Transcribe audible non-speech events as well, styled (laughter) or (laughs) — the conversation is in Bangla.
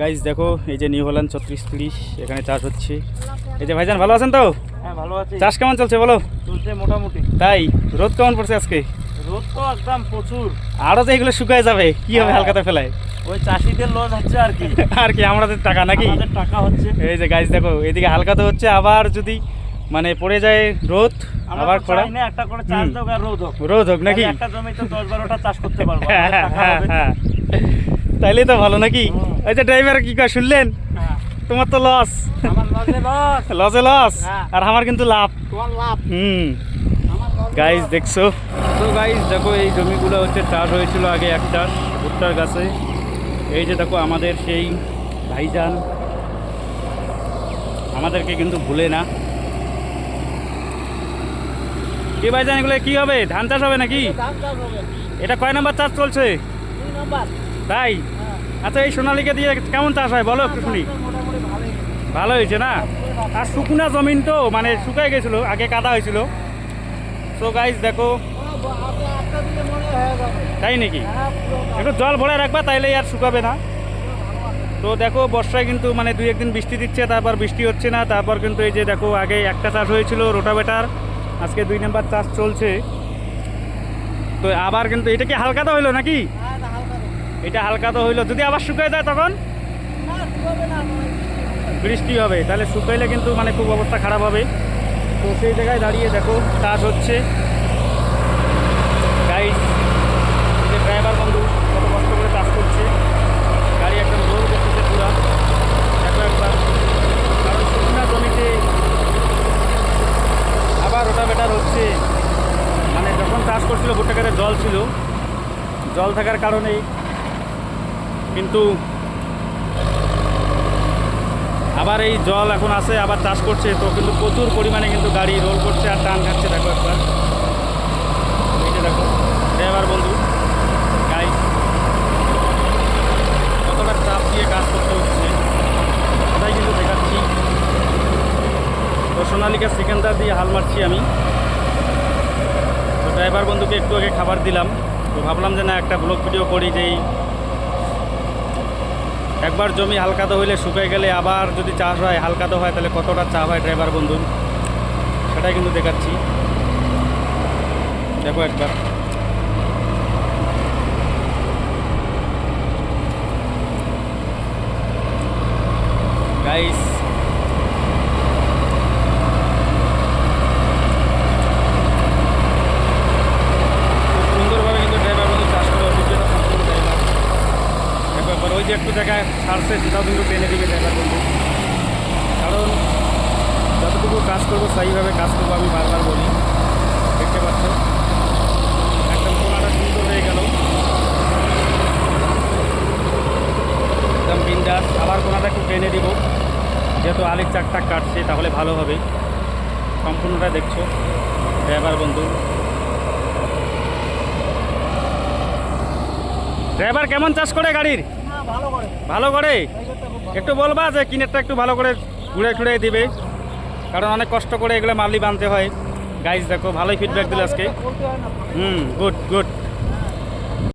গাইজ দেখো এই যে নিউ হল্যান্ড ছত্রিশ তিরিশ এখানে চাষ হচ্ছে। এই যে ভাইজান ভালো আছেন তো? হ্যাঁ ভালো আছি। চাষ কেমন চলছে বলো? চলছে মোটামুটি। তাই রোদ কেমন পড়ছে আজকে? রোদ তো একদম প্রচুর। আরও তো এগুলো শুকায় যাবে কি হবে হ্যাঁ। হালকাতে ফেলায়? ওই চাষিদের লস হচ্ছে আর কি। (laughs) আর কি আমাদের টাকা নাকি? টাকা হচ্ছে। এই যে গাইজ দেখো এদিকে হালকাতে হচ্ছে আবার যদি মানে পড়ে যায় রোদ আবার খরা। না একটা করে চাষ। হোক আর রোদ হোক। রোদ হোক নাকি? একটা জমিতে দশ বারোটা চাষ করতে পারব (laughs) হ্যাঁ হ্যাঁ। হ্যাঁ তো ভালো নাকি? যে ড্রাইভার কি কয় শুনলেন? হ্যাঁ। তোমার তো লস আমার লসে লস লসে লস। আর আমার কিন্তু লাভ। লাভ। হুম। গাইজ দেখছ? তো গাইজ দেখো এই জমিগুলো হচ্ছে চাষ হয়েছিল আগে এক চাষ ভুট্টার গাছে। এই যে দেখো আমাদের সেই ভাইজান। আমাদেরকে কিন্তু ভুলে না। কি ভাইজান এগুলো কি হবে? ধান চাষ হবে নাকি? ধান চাষ হবে। এটা কয় নাম্বার চাষ চলছে? তাই। আচ্ছা এই সোনালিকা দিয়ে কেমন চাষ হয়? বলো একটু শুনি। ভালো হয়েছে না? আর শুকনা জমিন তো মানে শুকায় গেছিল, আগে কাদা হয়েছিল। তো গাইজ দেখো। তাই নাকি? একটু জল ভরে রাখবা তাইলে আর শুকাবে না। তো দেখো, বর্ষায় কিন্তু মানে দুই একদিন বৃষ্টি দিচ্ছে, তারপর বৃষ্টি হচ্ছে না, তারপর কিন্তু এই যে দেখো, আগে একটা চাষ হয়েছিল, রোটাভেটার। আজকে দুই নাম্বার চাষ চলছে। তো আবার কিন্তু, এটা কি হালকা তো হইল নাকি। এটা হালকা তো হইল। যদি আবার শুকায় যায় তখন? বৃষ্টি হবে। তাহলে শুকাইলে কিন্তু মানে খুব অবস্থা খারাপ হবে। তো সেই জায়গায় দাঁড়িয়ে দেখো, কাজ হচ্ছে। গাইড যে ড্রাইভার বন্ধু, কত কষ্ট করে চাষ করছে। গাড়ি একদম রোল করতেছে পুরা। দেখো একবার। কারণ শুকনা জমিতে আবার ওটা বেটার হচ্ছে। মানে যখন চাষ করছিল, ভুট্টা জল ছিল। জল থাকার কারণেই কিন্তু আবার এই জল এখন আছে, আবার চাষ করছে, তো কিন্তু প্রচুর পরিমাণে কিন্তু গাড়ি রোল করছে আর টান খাচ্ছে, দেখো একবার। এই যে দেখো ড্রাইভার বন্ধু গাই কতটা চাপ দিয়ে কাজ করতে হচ্ছে, সেটাই কিন্তু দেখাচ্ছি। তো সোনালিকা সিকান্দার দিয়ে হাল মারছি আমি। তো ড্রাইভার বন্ধুকে একটু আগে খাবার দিলাম, তো ভাবলাম যে না, একটা ব্লগ ভিডিও করি, যেই একবার জমি হালকা তো হইলে শুকায় গেলে আবার যদি চাষ হয় হালকা তো হয়, তাহলে কতটা চাপ হয় ড্রাইভার বন্ধু? সেটাই কিন্তু দেখাচ্ছি। দেখো একবার। গাইস সুন্দরভাবে কিন্তু ড্রাইভার বন্ধু চাষ করে অভিজ্ঞতা সম্পূর্ণ ড্রাইভার দেখো একবার ওই যে একটু জায়গায় ছাড়ছে সেটাও কিন্তু টেনে দিবে ড্রাইভার বন্ধু। কারণ যতটুকু কাজ করব সেইভাবে কাজ করব আমি বারবার বলি। দেখতে পাচ্ছ? একদম কোনাটা সুন্দর হয়ে গেল। একদম বিন্দাস। আবার কোনাটা একটু টেনে দিব। যেহেতু আলির চাকটাক কাটছে, তাহলে ভালো হবে। সম্পূর্ণটা দেখছ? ড্রাইভার বন্ধু। ড্রাইভার, কেমন চাষ করে গাড়ির? ভালো করে। একটু বলবা যে কিনেরটা একটু ভালো করে ঘুরে ঘুরে দিবে? কারণ অনেক কষ্ট করে এগুলো মালি বানতে হয়। গাইজ দেখো ভালোই ফিডব্যাক দিল আজকে। হুম গুড গুড